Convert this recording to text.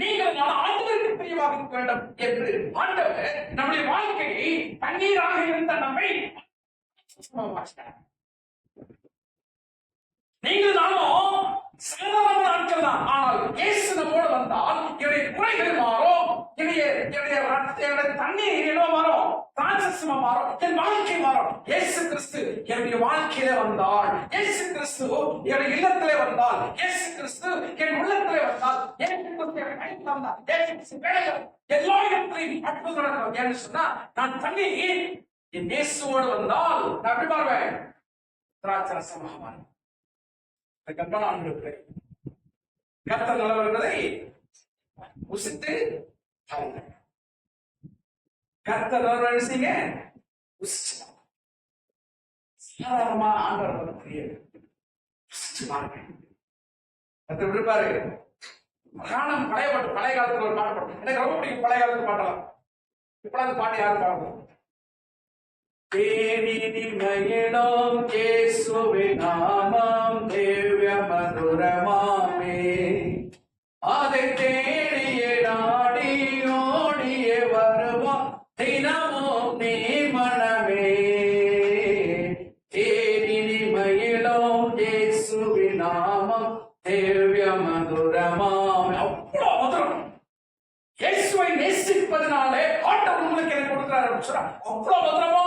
நீங்கள் நான் ஆண்டவருக்கு பிரியமாக இருக்க வேண்டும் என்று ஆண்டவர் நம்முடைய வாழ்க்கையை தண்ணீராக இருந்த நம்மை நீங்கள் நானும் சாதாரண ஆட்கள் தான். ஆனால் இயேசு நம்மோடு வந்தால் என்னுடைய குறைகள் மாறும் என்னுடைய என்னுடைய என்னுடைய தண்ணீர் என்ன மாறும் திராட்சசமா மாறும் என் வாழ்க்கை மாறும். இயேசு கிறிஸ்து என்னுடைய வாழ்க்கையிலே வந்தால் இயேசு கிறிஸ்து என்னுடைய இல்லத்திலே வந்தால் இயேசு கிறிஸ்து என் உள்ளத்திலே வந்தால் இயேசு கிறிஸ்து வேலைகள் எல்லா அற்புதம் சொன்னா நான் தண்ணி என் இயேசுவோடு வந்தால் நான் எப்படி மாறுவேன் திராட்சரசமாக மாறுவேன் கற்பனை ஆண்டு கர்த்தர் நல்லவர் என்பதை உசித்து பாருங்கள். கர்த்தர் நல்லவர் என்ன உசிச்சு சாதாரணமா ஆண்டவர் புரியாது. உசிச்சு பாருங்க கர்த்தர் விடுப்பாரு காலம் பழைய பாட்டு பழைய காலத்துல ஒரு பாட்டு பாடும் எனக்கு ரொம்ப பிடிக்கும் பழைய காலத்து பாட்டெல்லாம். இப்பெல்லாம் அந்த பாட்டு யாரும் பாடுறது தேனி மயிடம் கேசுவின் நாமம் தேவ்ய மதுரமாமே. அதை தேடிய நாடி ஓடிய வருவோம். தினமும் நீ மனமே. தேனி மயிடம் கேசுவின் நாமம் தேவ்ய மதுரமாமே நேசிப்பதனாலே ஆண்டவர் உங்களுக்கு எனக்கு கொடுக்குறாரு அப்படின்னு சொன்னா அவ்வளவு பத்திரமா